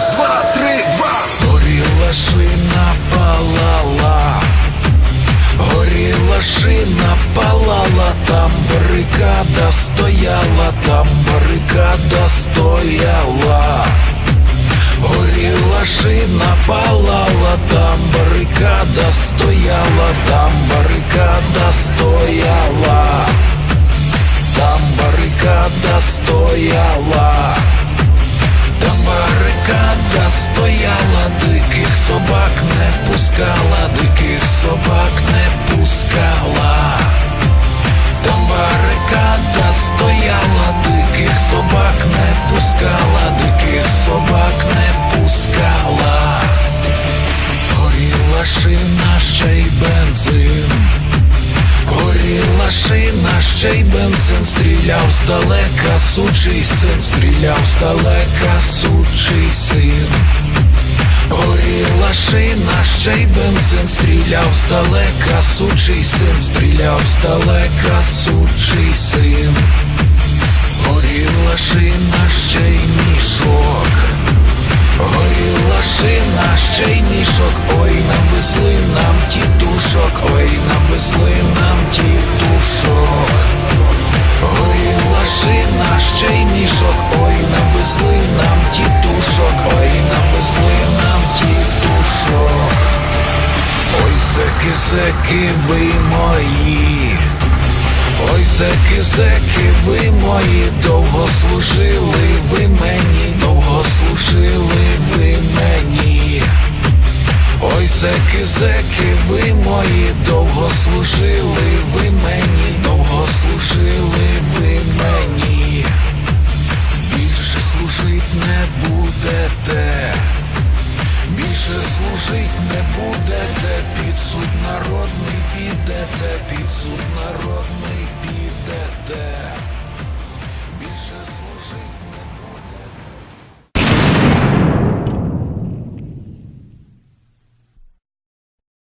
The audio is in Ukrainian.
Раз, два, три, два. Горіла шина палала, горіла шина палала, там барикада стояла, там барикада стояла. Горіла шина палала, там барикада стояла, там барикада стояла, там барикада стояла. Стояла, диких собак не пускала, диких собак не пускала. Там барикада стояла, диких собак не пускала, диких собак не пускала. Горіла шина, ще й бензин. Горіла шина, ще й бензин, стріляв здалека, сучий син, стріляв здалека, сучий син. Горіла шина, ще й бензин, стріляв здалека, сучий син, стріляв здалека, сучий син. Горіла шина, ще й мішок. Горіла шина, ще й мішок, ой, навезли нам тітушок, ой, навезли нам зеки, ви мої. Ой, зеки, зеки, ви мої, довго служили ви мені, довго служили ви мені. Ой, зеки, зеки, ви мої, довго служили ви мені, довго служили ви мені. Служить не будете, під суд народний підете, під суд народний підете.